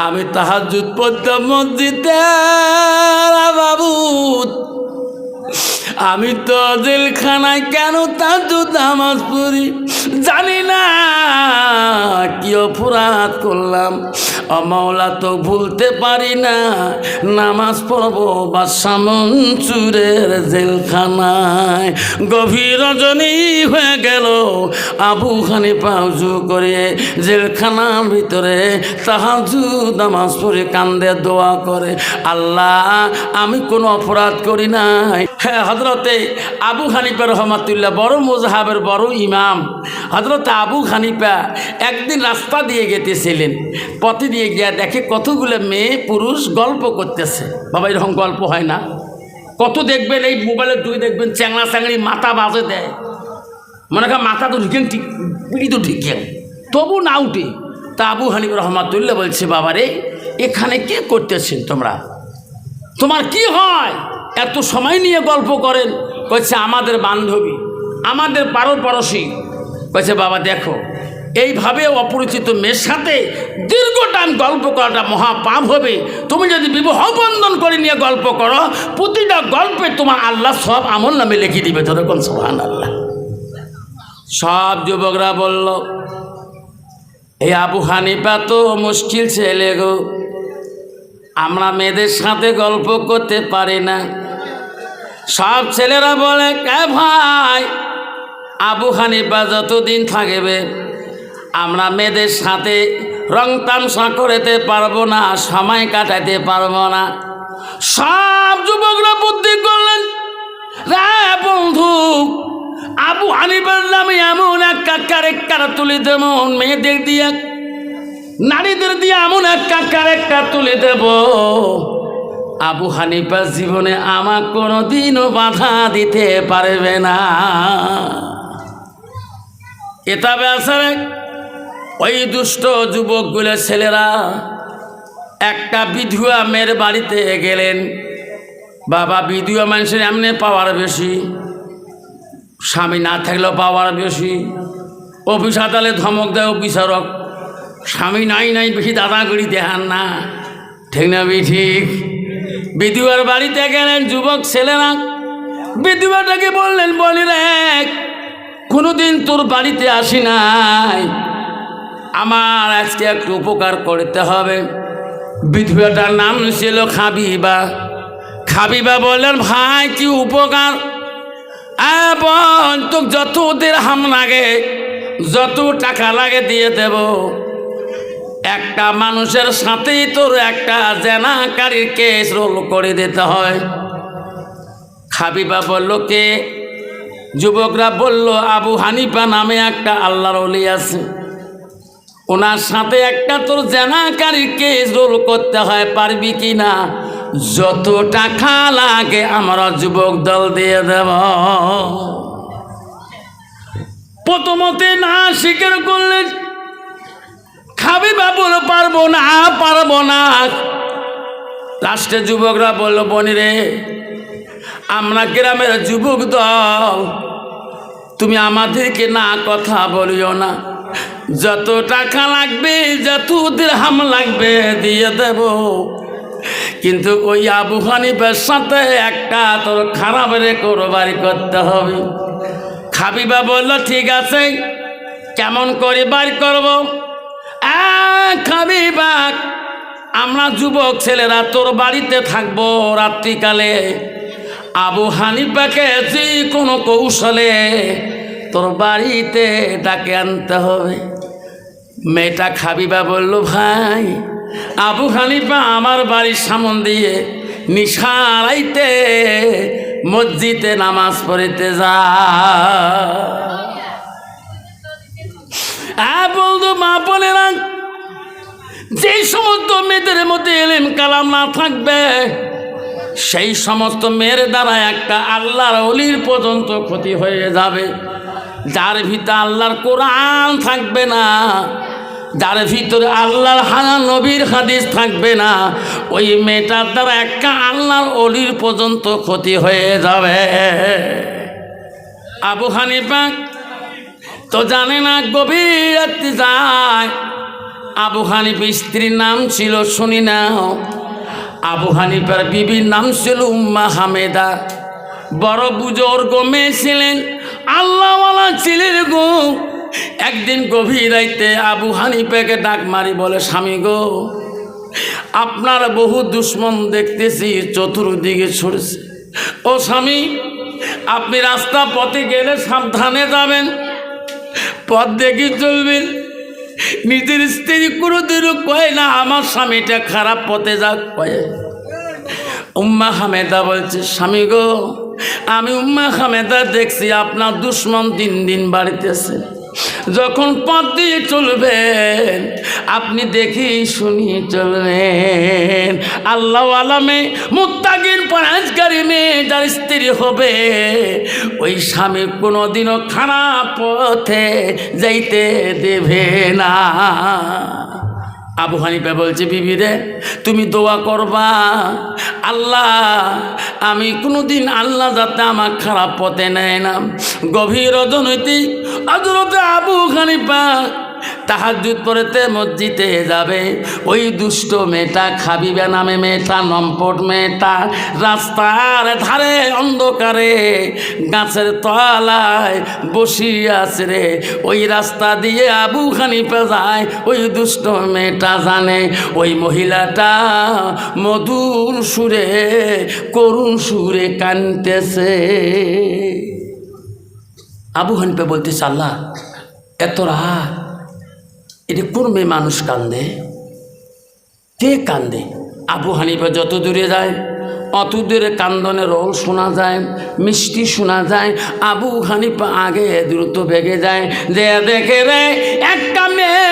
আমি তাহাজুদ পড়তাম মসজিদে বাবু আমি তো জেলখানায় কেন তাহাজুদ নামাজ পড়ি? জানি না কি অপরাধ করলাম। অমাওলা তো ভুলতে পারি না, নামাজ পড়ব বা সামন মঞ্চুরের জেলখানায়। গভীর রজনী হয়ে গেল, আবু খানি পাউজু করে জেলখানার ভিতরে তাহাজু নামাজ পড়ে কান্দে, দোয়া করে। আল্লাহ, আমি কোনো অপরাধ করি নাই। হ্যাঁ হজরতে আবু হানিফা রহমাতুল্লাহ, বড় মোজাহাবের বড় ইমাম। হজরত আবু হানিফা একদিন রাস্তা দিয়ে গেতেছিলেন, পথে দিয়ে গিয়া দেখে কতগুলো মেয়ে পুরুষ গল্প করতেছে। বাবা, এরকম গল্প হয় না। কত দেখবেন, এই মোবাইলের যুগে দেখবেন চ্যাংড়া চ্যাংড়ি মাথা বাজে দেয়। মনে করেন মাথা তো ঢুকেন ঠিক পিড়ি তো ঢুকেন। তবু না উঠে, তা আবু হানিফ রহমাতুল্লাহ বলছে বাবারে এখানে কে করতেছেন তোমরা? তোমার কি হয়? এত সময় নিয়ে গল্প করেন। কইছে, আমাদের বান্ধবী, আমাদের পারো পড়শি কইছে বাবা, দেখো, এইভাবে অপরিচিত মেয়ের সাথে দীর্ঘ টাইম গল্প করাটা মহা পাপ হবে। তুমি যদি বিবাহ বন্ধন করে নিয়ে গল্প করো, প্রতিটা গল্পে তোমার আল্লাহ সব আমল নামে লিখে দিবে। ধরে কোন সোহান আল্লাহ সব যুবকরা বলল এই আবু হানিফা তো মুশকিল ছেলে গো। আমরা মেয়েদের সাথে গল্প করতে পারি না। সব ছেলেরা বলে, কে ভাই? আবু হানিফা যতদিন থাকবে, আমরা মেয়েদের সাথে রং তামসা করতে পারব না, সময় কাটাতে পারব না। সব যুবকরা বুদ্ধি করলেন, রে বন্ধু, আবু হানিফার নামে এমন একটা ক্যারেক্টার তুলে দেমন মেয়েদের দিয়ে, নারীদের দিয়ে এমন এক একটা ক্যারেক্টার তুলে দেব। আবু হানিফা জীবনে আমার কোনো দিনও বাধা দিতে পারবে না। এটা বেসারে ওই দুষ্ট যুবকগুলো ছেলেরা একটা বিধুয়া মেয়ের বাড়িতে গেলেন। বাবা বিধুয়া মানুষের এমনি পাওয়ার বেশি, স্বামী না থাকলেও পাওয়ার বেশি। অফিস আদালে ধমক দেয়, অফিসারক, স্বামী নাই নাই, বেশি দাদাগিরি দেখান না। ঠিক না বি ঠিক? বিধুয়ার বাড়িতে গেলেন যুবক ছেলেরা, বিধুয়াটাকে বললেন, বলি রে কোনোদিন তোর বাড়িতে আসি নাই। আমার আজকে একটু উপকার করতে হবে। বিধুয়াটার নাম ছিল খাবিবা। খাবিবা বললেন, ভাই, কি উপকার? এবং তো যত ওদের হাম লাগে, যত টাকা লাগে দিয়ে দেব। একটা মানুষের সাথেই তোর একটা জেনাকারীর কেস রোল করে দিতে হয়। খাবিবা বলল, কে? যুবকরা বলল, আবু হানিফা নামে একটা আল্লাহর অলি আছে। ওনার সাথে একটা তোর জেনাকারীর কেস রোল করতে হয়, পারবি কি না? যত টাকা লাগে আমরা যুবক দল দিয়ে দেব। প্রথমতে না স্বীকার করলেন খাবি বাবুল পারব না পারব না। লাস্টে যুবকরা বলল, বনি রে আমরা গ্রামের যুবক দল, তুমি আমাদেরকে না কথা বলিও না। যত টাকা লাগবে, যত হাম লাগবে দিয়ে দেব। কিন্তু ওই আবু হানিফের সাথে একটা তোর খারাপ রেকর্ড বাড়ি করতে হবে। খাবিবা বলল, ঠিক আছে, কেমন করে বাড়ি করব? খাবিবা, আমরা যুবক ছেলেরা তোর বাড়িতে থাকব রাত্রিকালে। আবু হানিফাকে যে কোনো কৌশলে তোর বাড়িতে ডাকে আনতে হবে। মেয়েটা খাবিবা বলল, ভাই, আবু হানিফা আমার বাড়ির সামন দিয়ে নিশারাইতে মসজিদে নামাজ পড়িতে যা বলতো মা বোনেরা, যে সমস্ত মেয়েদের মধ্যে এলেন কালাম না থাকবে সেই সমস্ত মেয়ের দ্বারা একটা আল্লাহর অলির পর্যন্ত ক্ষতি হয়ে যাবে। যার ভিতরে আল্লাহর কোরআন থাকবে না, যার ভিতরে আল্লাহর হানা নবীর হাদিস থাকবে না, ওই মেয়েটার দ্বারা একটা আল্লাহর অলির পর্যন্ত ক্ষতি হয়ে যাবে। আবু হানিফা তো জানে না, গভীর যায়। আবু হানিফ স্ত্রীর নাম ছিল শুনি নাও আবু হানিফার বিবির নাম ছিল উম্মা হামেদা। বড় বুজুর্গ মেয়ে ছিলেন, আল্লাহওয়ালা ছিলেন গো। একদিন গভীর রাইতে আবু হানিফাকে ডাক মারি, বলে, স্বামী গো, আপনার বহু দুশ্মন দেখতেছি, চতুর্দিকে ছড়েছে ও স্বামী, আপনি রাস্তা পথে গেলে সাবধানে যাবেন, পথ দেখি চলবেন। নিজের স্ত্রী কোনোদিনও কয় না, আমার স্বামীটা খারাপ পথে যাক। কয়ে। উম্মা হামেদা বলছে, স্বামী গো, আমি উম্মা হামেদা দেখছি, আপনার দুশ্মন দিন দিন বাড়িতেছে যখন পথ দিয়ে চলবেন, আপনি দেখি শুনি চলবেন। আল্লাহ আলামে মুত্তাকির পরাজকারী মেয়ে যার স্ত্রী হবে। ওই স্বামী কোনোদিনও খারাপ পথে যাইতে দেবে না। আবু হানিফা বলছে, বিবি রে, তুমি দোয়া করবা। আল্লাহ, আমি কোনোদিন আল্লাহ যাতে আমার খারাপ পথে নেয় না। গভীর অজনৈতিক হজরতে আবু হানিফা তাহাজুদ পরেতে মসজিদে যাবে। ওই দুষ্ট মেয়েটা খাবিবে নামে মেয়েটা নম্পট মেয়েটা, রাস্তার ধারে অন্ধকারে গাছের তলায় বসিয়ে আছে রে। ওই রাস্তা দিয়ে আবু খানিপা যায়, ওই দুষ্ট মেয়েটা জানে, ওই মহিলাটা মধুর সুরে, করুণ সুরে কানতেছে। আবু হানিপা বলতেছে, আল্লাহ, এত রাত এটা কোন মেয়ে মানুষ কান্দে। কে কান্দে? আবু হানিফা যত দূরে যায় অত কান্দনে রোল শোনা যায়, মিষ্টি শোনা যায়, আবু হানিফা আগে দ্রুত বেগে যায়। যে দেখে রে, একটা মেয়ে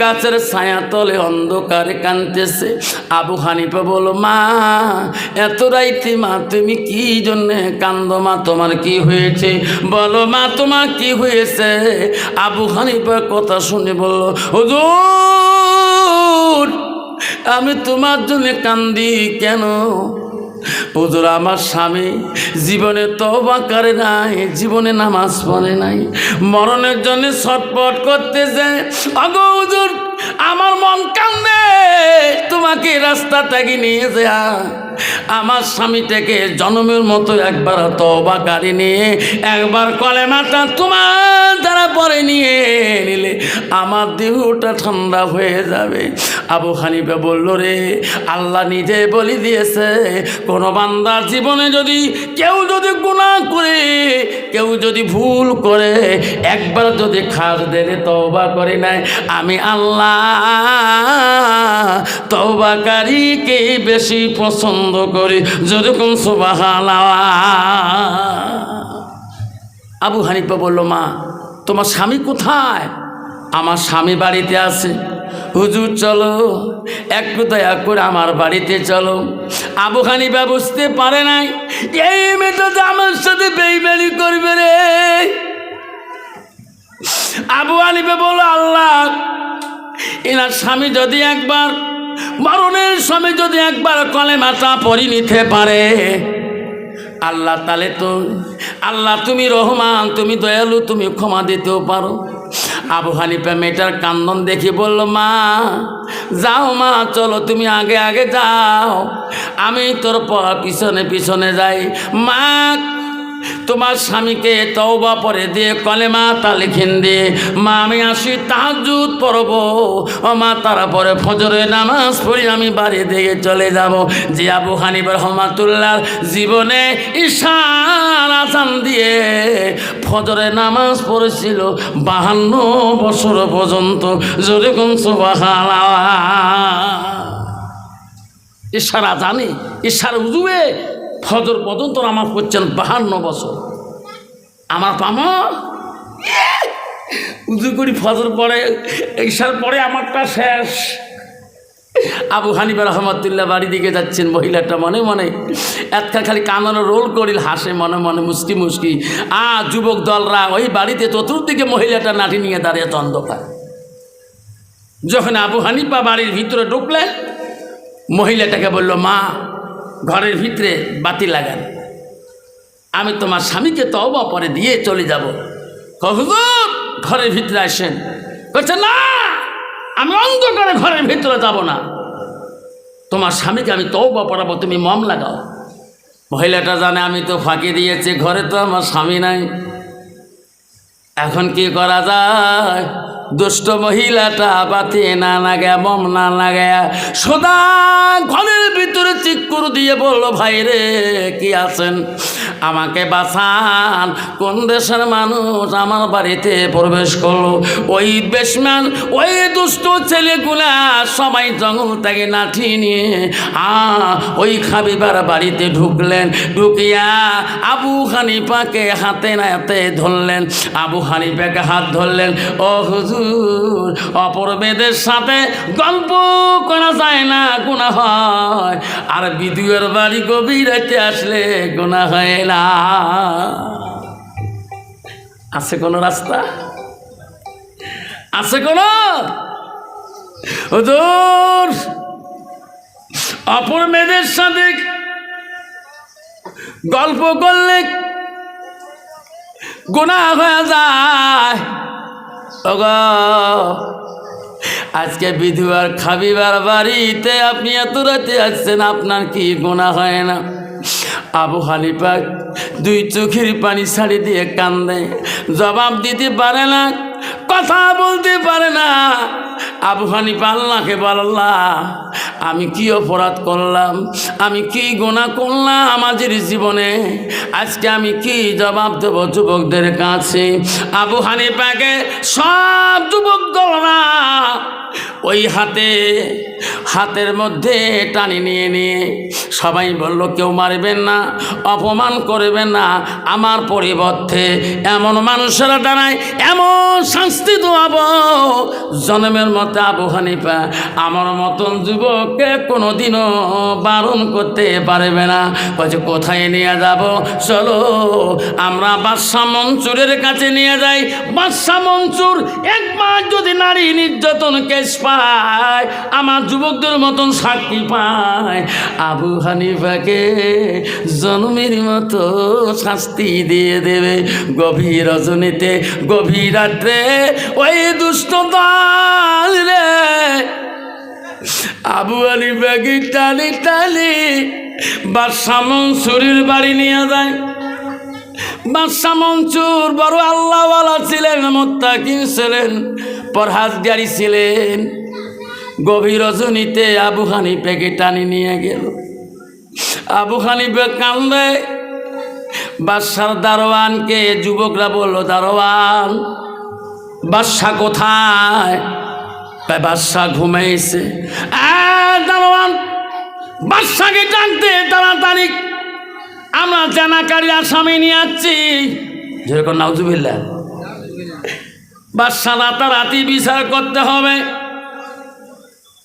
গাছের ছায়া তলে অন্ধকারে কানতেছে আবু হানিফা বলো মা, এত রাইতে মা, তুমি কি জন্যে কান্দ মা, তোমার কি হয়েছে? বলো, মা, তোমার কি হয়েছে? আবু হানিফার কথা শুনে বলল, হুজুর আমি তোমার জন্য কান্দি কেন? পুজোর আমার স্বামী জীবনে তবা করে নাই, জীবনে নামাজ পড়ে নাই। মরণের জন্য ছটপট করতে যায় অগৌজুর আমার মন কান্দে। তোমাকে রাস্তা ত্যাগি নিয়ে যা আমার স্বামীটাকে জন্মের মতো একবার তবা গাড়ি নিয়ে, একবার কলে মাথা তোমার দ্বারা পরে নিয়ে নিলে আমার দেহটা ঠান্ডা হয়ে যাবে। আবু হানিফা বলল, রে, আল্লাহ নিজে বলি দিয়েছে, কোনো বান্দার জীবনে যদি কেউ যদি গুণা করে, কেউ যদি ভুল করে, একবার যদি খাস দেরে তওবা করে নাই আমি আল্লাহ তওবাকারীকে বেশি পছন্দ করি যেরকম সুবাহালা আবু হানিফা বলল, মা, তোমার স্বামী কোথায়? আমার স্বামী বাড়িতে আছে। হুজুর, চলো, একটু দয়া করে আমার বাড়িতে চলো। আবু হানিফা বুঝতে পারে নাই, এই মেয়েটা তো আমার সাথে বেইমানি করবে রে। আবু হানিফা বলো আল্লাহ, এনার স্বামী যদি একবার মরণের স্বামী যদি একবার কলে মাথা পরি নিতে পারে, আল্লাহ তালে তো, আল্লাহ তুমি রহমান, তুমি দয়ালু, তুমি ক্ষমা দিতেও পারো। আবু হানিফা মেয়েটার কান্দন দেখি বলল, মা, যাও মা, চলো তুমি আগে আগে যাও। আমি তোর পিছনে পিছনে যাই। মা তোমার স্বামীকে তওবা পরে দিয়ে কলেমা তালিখিন দিয়ে মা, আমি আসি তাহাজুদ পড়ব। ও মা তারা পরে ফজরে নামাজ পড়ি আমি বাড়ি দিয়ে চলে যাব। যে আবু হানিফ রহমাতুল্লাহ জীবনে ঈশান আসান দিয়ে ফজরে নামাজ পড়েছিল বাহান্ন বছর পর্যন্ত। যেরকম সুবাহালা ইশারা জানে ইশারা উজুবে। ফজর পর্যন্ত আমার পড়ছেন বাহান্ন বছর। আমার পামা উজু করি ফজর পরে ঈশার পরে আমারটা শেষ। আবু হানিফা রহমতুল্লাহ বাড়ি দিকে যাচ্ছেন, মহিলাটা মনে মনে একটা খালি কানানো রোল করিল, হাসে মনে মনে মুস্কি মুস্কি। আ, যুবক দলরা, ওই বাড়িতে চতুর্দিকে মহিলাটা নাটি নিয়ে দাঁড়িয়ে অন্ধকার। যখন আবু হানিফা বাড়ির ভিতরে ঢুকলেন মহিলাটাকে বলল, মা ঘরের ভিতরে বাতি লাগান। আমি তোমার স্বামীকে তওবা পরে দিয়ে চলে যাব। হুজুর, ঘরের ভিতরে আসেন। বলছে, না, আমি অন্ধকারে ঘরের ভিতরে যাব না। তোমার স্বামীকে আমি তৌবা পড়াবো তুমি মম লাগাও। মহিলাটা জানে আমি তো ফাঁকি দিয়েছি, ঘরে তো আমার স্বামী নাই। এখন কি করা যায়? দুষ্ট মহিলাটা বাতি না লাগে মম না লাগে সদা ঘরের ভিতরে চিক্কুর দিয়ে বলল, ভাই রে, কি আছেন? আমাকে বাঁচান। কোন দেশের মানুষ আমার বাড়িতে প্রবেশ করল? ওই বেশম্যান ওই দুষ্ট ছেলেগুলা সবাই জঙ্গল থেকে লাঠি নিয়ে, আ, ওই খাবিবার বাড়িতে ঢুকলেন। ঢুকিয়া আবু হানিফাকে হাতে নাতে ধরলেন। আবু হানিফাকে হাত ধরলেন। ও হুজুর অপর মেয়েদের সাথে গল্প করা যায় না গুণা হয়। আর বিদুয়ের বাড়ি গভীর রাতে আসলে গুণা হয় না। আছে কোনো রাস্তা? আছে কোনো? হুজুর, অপর মেয়েদের সাথে গল্প করলে গুণা হয়ে যায়। আজকে বিধুয়ার খাবিবার বাড়িতে আপনি এত রাতে আসছেন, আপনার কি গোনা হয় না? আবু হানিফা দুই চোখের পানি ছাড়ি দিয়ে কান্দে। জবাব দিতে পারে না। কথা বলতে পারে না। আবু হানিফা আল্লাহকে বল্লাহ আমি কি অপরাধ করলাম? আমি কি গোনা করলাম আমাদের জীবনে? আজকে আমি কি জবাব দেবো যুবকদের কাছে? আবু হানিফাকে সব যুবক গলনা ওই হাতে, হাতের মধ্যে টানি নিয়ে নিয়ে সবাই বলল, কেউ মারবেন না, অপমান করবেন না। আমার পরিবর্তে এমন মানুষেরা দাঁড়ায়, এমন শাস্তি দেওয়াব জন্মের মতো আবু হানিফা আমার মতন যুবককে কোনোদিনও বারণ করতে পারবে না। বলছে কোথায় নিয়ে যাব? চলো, আমরা বাদশাহ মঞ্চুরের কাছে নিয়ে যাই। বাদশাহ মঞ্চুর একবার যদি নারী নির্যাতন কেস পায়, আমার যুবকদের মতন সাক্ষী পায়, আবু হানিফাকে জন্মের মতো শাস্তি দিয়ে দেবে। গভীর রজনীতে, গভীর রাত্রে ওই দুষ্ট রে। আবু আলী ব্যাগি টালি টালি বাদশা মনসুরের বাড়ি নিয়ে যায়। বাদশা মনসুর বড় আল্লাহওয়ালা ছিলেন, মোত্তাকিন ছিলেন, পরহাজগারি ছিলেন। গভীর রজনীতে আবু হানিফেকে টানি নিয়ে গেল। আবু খানি হানিফে কান্দে। বাদশার দারোয়ানকে যুবকরা বলল, দারোয়ান বাদশা কোথায়? তাই বাদশাহ ঘুমাইছে। বাদশাকে টানতে তাড়াতাড়ি। আমরা জানাকারী আসামি নিয়ে আসছি। যেরকম নাউজুবিল্লা বাদশাহ রাতারাতি বিচার করতে হবে।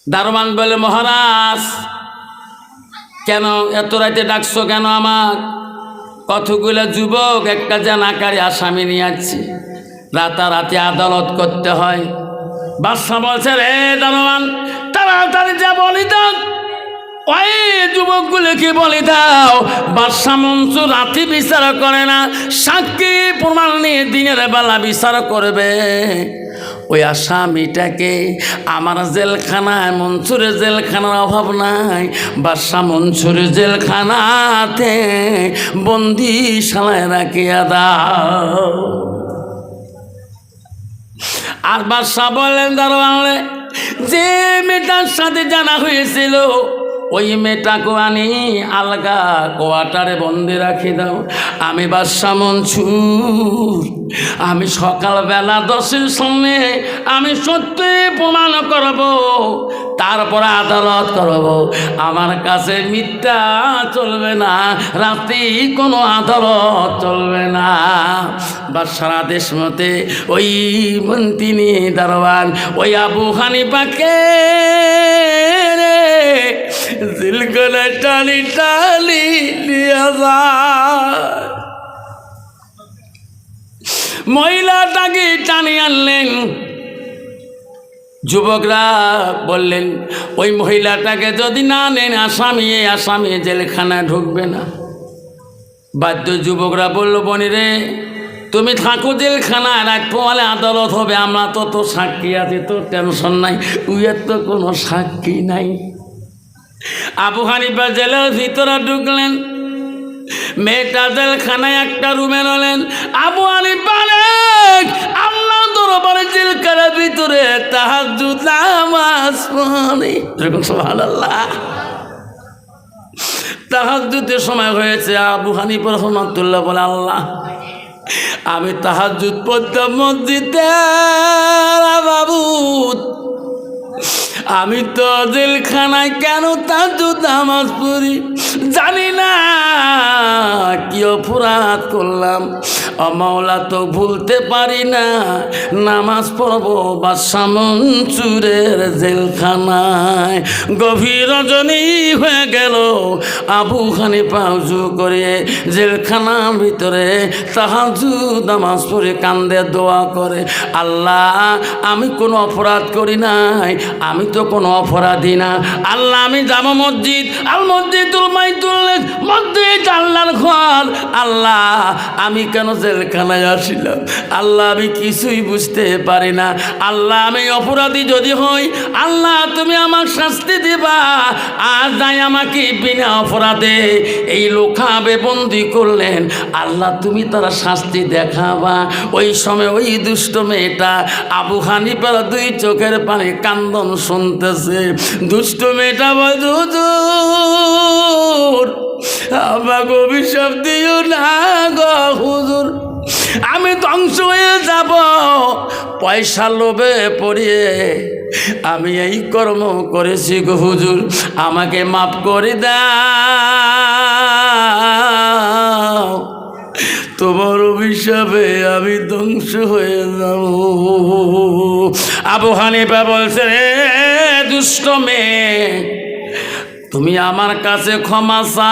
দারোয়ান বলে, মহারাজ, কেন এত রাতে ডাকছো কেন আমার? কতগুলো যুবক একটা জানাকারী আসামি নিয়ে আসছি। রাতারাতি আদালত করতে হয়। বাদশাহ বলছে রে দারোয়ান তাড়াতাড়ি যা বলি দাও ওই যুবকগুলোকে বলে দাও বাদশাহ মনসুর রাতে বিচার করে না, সাক্ষী প্রমাণ নিয়ে দিনের বেলা বিচার করবে। ওই আসামিটাকে আমার জেলখানায়, মনসুরের জেলখানার অভাব নাই। বাদশাহ মনসুরের জেলখানাতে বন্দিশালায় রাখিয়া দাও। আর বাদশাহ বললেন দারোয়ানলে যে মেয়েটার সাথে জানা হয়েছিল ওই মেয়েটাকে আনি আলগা কোয়াটারে বন্দি রাখি দাও। আমি বাদশাহ মনসুর। আমি সকালবেলা দশের সময় আমি সত্যি প্রমাণ করব, তারপরে আদালত করব। আমার কাছে মিথ্যা চলবে না, রাতে কোনো আদালত চলবে না। বা সারা দেশ মতে ওই তিনি দারোয়ান, ওই আবু হানিপাকে দিলগলে টালি টালি নিয়ে যায় মহিলাটাকে টানি আনলেন। যুবকরা বললেন, ওই মহিলাটাকে যদি না নেন, আসামি এই আসামি জেলখানা ঢুকবে না। বাধ্য যুবকরা বলল, বনি রে, তুমি থাকো জেলখানায় রাত পোয়ালে আদালত হবে, আমরা তো তো সাক্ষী আছি তো টেনশন নাই উইয়ের তো কোনো সাক্ষী নাই। আবু হানিফা জেলের ভিতরে ঢুকলেন। মেয়েটা জেলখানায় একটা রুমে রলেন। আবু হানিফা আল্লাহ দরবারে জেলখানার ভিতরে তাহাজ্জুদ নামাজ পড়ে এরকম সুবহানাল্লাহ। সময় হয়েছে আবু হানিফ রহমতুল্লাহ বলে, আল্লাহ, আমি তাহাজুদ পড়তাম মসজিদে বাবু আমি তো জেলখানায় কেন তাহাজুদ নামাজ পড়ি? জানি না কি অপরাধ করলাম। অমাওলা তো ভুলতে পারি না, নামাজ পড়ব বাদশা মনসুরের জেলখানায়। গভীর রজনী হয়ে গেল, আবু খানি পাউজু করে জেলখানার ভিতরে তাহাজু নামাজ পড়ে কান্দে দোয়া করে, আল্লাহ, আমি কোনো অপরাধ করি নাই, আমি তো কোনো অপরাধী না। আল্লাহ, আমি যাব মসজিদ। আল মসজিদুল মাইতুল মসজিদ আল্লাহর ঘর। আল্লাহ, আমি কেন জেলখানায় আসিলাম? আল্লাহ, আমি কিছুই বুঝতে পারি না। আল্লাহ, আমি অপরাধী যদি হই, আল্লাহ, তুমি আমার শাস্তি দিবা। আর যাই আমাকে বিনা অপরাধে এই লোকাবে বন্দি করলেন, আল্লাহ, তুমি তারা শাস্তি দেখাবা। ওই সময় ওই দুষ্ট মেয়েটা আবু হানিপার দুই চোখের পানি কান্দন শুনতেছে, দুষ্ট মেয়েটা হুজুর আমাকে অভিশাপ দিও না গো আমি ধ্বংস হয়ে যাব, পয়সা লোভে পড়িয়ে আমি এই কর্ম করেছি গো হুজুর। আমাকে মাফ করে দাও। তোমার অভিশাপে আমি ধ্বংস হয়ে যাব। আবু হানিফা বলছে রে দুষ্ট মেয়ে, তুমি আমার কাছে ক্ষমা চাও।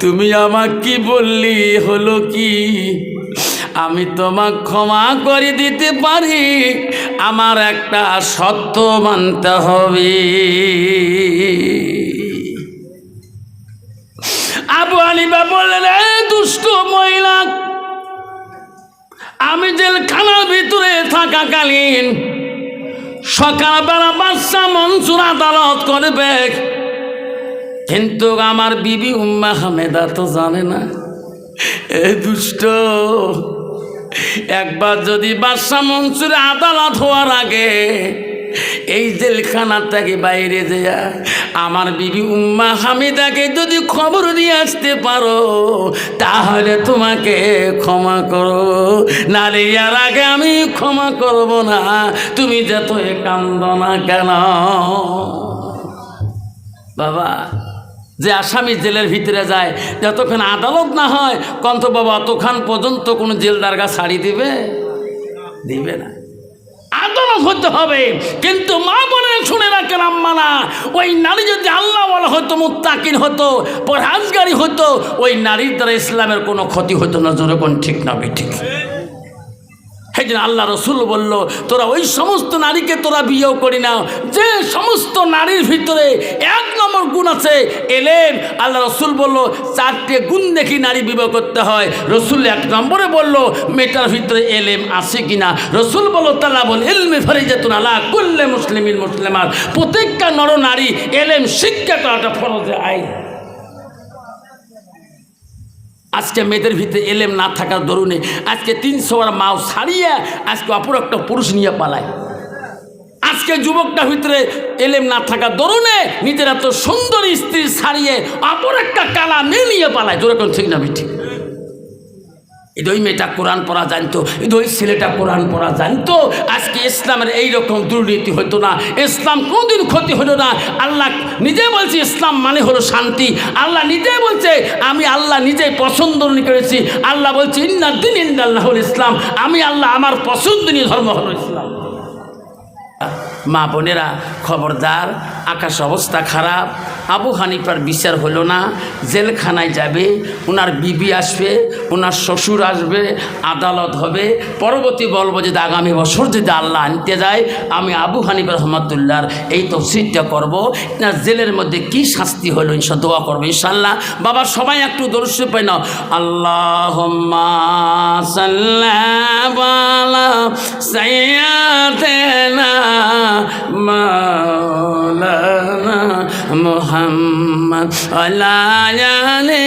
তুমি আমাকে কি বললি? হলো কি? আমি তোমাক ক্ষমা করে দিতে পারি। আমার একটা সত্য মানতে হবে। আমি জেলখানার ভিতরে থাকাকালীন সকালবেলা বাদশা মনসুর আদালত করবে। কিন্তু আমার বিবি উম্মা হামেদা তো জানে না। এ দুষ্ট, একবার যদি বাদশা মনসুর আদালত হওয়ার আগে এই জেলখানা থেকে বাইরে দেয়া আমার বিবি উম্মা হামিদাকে যদি খবর দিয়ে আসতে পারো, তাহলে তোমাকে ক্ষমা করো। নারে ইয়ার আগে আমি ক্ষমা করব না। তুমি যত কান্দ না কেন? বাবা, যে আসামি জেলের ভিতরে যায়, যতক্ষণ আদালত না হয় কন্ত বাবা অতক্ষণ পর্যন্ত কোনো জেলদারগা ছাড়ি দিবে? দিবে না। আদালত হতে হবে। কিন্তু মা বলে, শুনে রাখেন আম্মা না ওই নারী যদি আল্লাহ বলা হতো, মুত্তাকিন হতো, পরহাজগারি হতো, ওই নারীর দ্বারা ইসলামের কোনো ক্ষতি হতো না। যেরকম ঠিক না ঠিক জন্য আল্লাহ রসুল বলল, তোরা ওই সমস্ত নারীকে তোরা বিয়েও করি না যে সমস্ত নারীর ভিতরে এক নম্বর গুণ আছে এলেম আল্লাহ রসুল বলল, চারটে গুণ দেখি নারী বিবাহ করতে হয়। রসুল এক নম্বরে বলল, মেয়েটার ভিতরে এলেম আছে কিনা? রসুল বলল তালা বল এলমে ফরিজাতুন আলা করলে মুসলিমিন মুসলিমার প্রত্যেকটা নর নারী এলেম শিক্ষা করাটা ফরজে আইন। আজকে মেয়েদের ভিতরে এলেম না থাকার দরুনে আজকে তিনশো বার মাও ছাড়িয়ে আজকে অপর একটা পুরুষ নিয়ে পালায়। আজকে যুবকটা ভিতরে এলেম না থাকার দরুনে নিজের এত সুন্দর স্ত্রী ছাড়িয়ে অপর একটা কালা মেয়ে নিয়ে পালায়। যেরকম ঠিক না ঠিক এটা ওই মেয়েটা কোরআন পড়া জানতো এটা ওই ছেলেটা কোরআন পড়া জানতো। আজকে ইসলামের এই রকম দুর্নীতি হতো না, ইসলাম কোনোদিন ক্ষতি হলো না। আল্লাহ নিজে বলছে ইসলাম মানে হলো শান্তি। আল্লাহ নিজে বলছে, আমি আল্লাহ নিজে পছন্দ করেছি। আল্লাহ বলছে ইন্না দিন ইন্দাল্লাহ ইসলাম। আমি আল্লাহ আমার পছন্দনীয় ধর্ম হলো ইসলাম। মা বোনেরা, খবরদার, আকাশ অবস্থা খারাপ আবু হানিফার বিচার হলো না, জেলখানায় যাবে ওনার বিবি আসবে ওনার শ্বশুর আসবে, আদালত হবে। পরবর্তী বলব যে আগামী বছর যদি আল্লাহ আনতে যায়, আমি আবু হানিফ রহমতুল্লাহর এই তফসিরটা করব। না, জেলের মধ্যে কি শাস্তি হলো ইনশা দোয়া করব ইনশাল্লাহ বাবা, সবাই একটু দর্শে পাই না আল্লাহ মাওলানা মোহাম্মদ আলায়ালে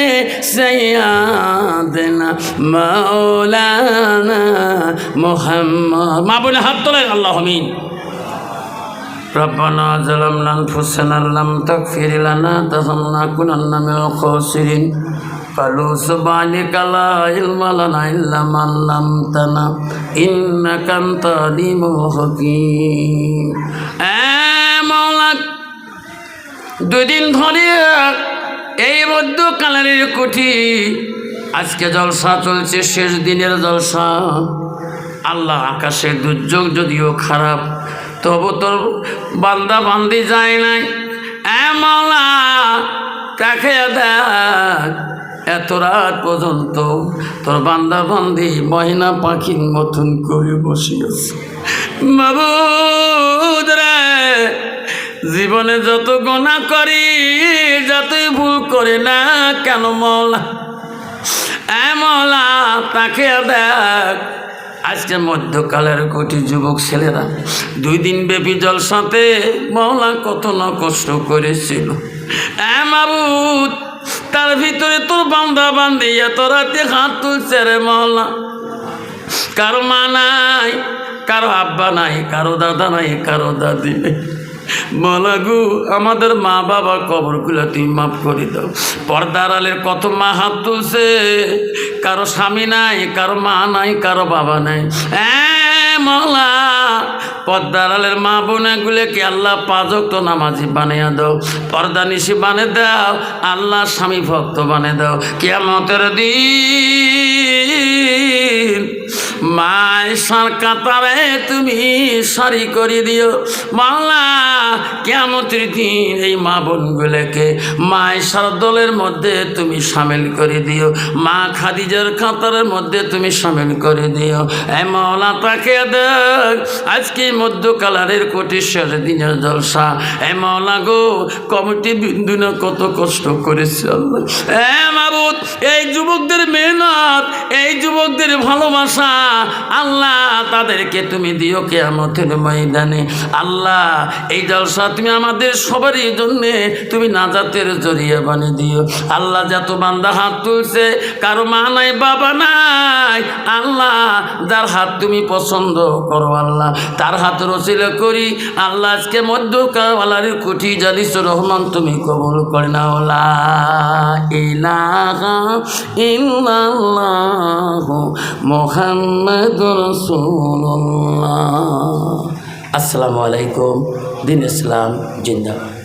সৈয়াদনা মৌলানা মোহাম্মদ মা বলে হাত তোলেন আল্লাহ মিন ربنا ظلمنا أنفسنا لم تغفر لنا لنكونن من الخاسرين قالوا سبحانك لا علم لنا إلا ما علمتنا إنك أنت العليم الحكيم آه مولاك দুদিন ধরে এই মধ্যকালের কুঠি। আজকে জলসা চলছে, শেষ দিনের জলসা। আল্লাহ আকাশের দুর্যোগ যদিও খারাপ, তবু তোর বান্দা বান্দি যায় নাই। এমলা তাকে দেখ, এত রাত পর্যন্ত তোর বান্দা বান্দি মহিনা পাখির মতন করে বসিয়েছে বাবুদ রে জীবনে যত গোনা করি যতই ভুল করে না, কেন মৌলা এ মৌলা তাকে দেখ। আজকে মধ্যকালের কোটি যুবক ছেলেরা দুই দিন ব্যাপী জলসাতে মৌলা কত না কষ্ট করেছিল। এ মাবুদ, তার ভিতরে তোর বান্দা বান্দি এত রাতে হাত তুলছে রে মৌলা কারও মা নাই, কারও আব্বা নাই, কারও দাদা নাই, কারও দাদি নেই। বলাগু আমাদের মা বাবা কবরগুলো তুমি মাফ করে দাও। পর্দার আলের কত মা হাত তুলছে, কারও স্বামী নাই, কারও মা নাই, কারও বাবা নাই। এ মলা। পর্দার আলের মা বোনাগুলোকে আল্লাহ পাজক তো নামাজি বানিয়ে দাও, পর্দা নিশি বানিয়ে দাও আল্লাহ স্বামী ভক্ত বানিয়ে দাও। কেমতের দিন মায় সার কাতারে তুমি সারি করে দিও। মাওলা কেমতের দিন এই মা বোনগুলোকে মায় সার দলের মধ্যে তুমি সামিল করে দিও। মা খাদিজার কাতারের মধ্যে তুমি সামিল করে দিও। এ মাওলা তাকে দেখ? আজকে মধ্যকালারের কোটেশ্বর দিনের জলসা। এ মাওলা গো, কমিটি বিন্দু না কত কষ্ট করেছে মাবুদ, এই যুবকদের মেহনত এই যুবকদের ভালোবাসা, আল্লাহ তাদেরকে তুমি দিও কেয়ামতের ময়দানে। আল্লাহ, এই জলসা তুমি আমাদের সবারই জন্যে তুমি নাজাতের জরিয়া বানিয়ে দিও। আল্লাহ যত বান্দা হাত তুলছে, কারও মা নাই, বাবা নাই। আল্লাহ, যার হাত তুমি পছন্দ করো আল্লাহ, তার হাত রসিলে করি। আল্লাহ, আজকে মধ্যকালার কুঠি জালিস রহমান তুমি কবল করে না ওলা ইলাহা ইল্লাল্লাহ। আসসালামু আলাইকুম দিন ইসলাম জিন্দাবাদ।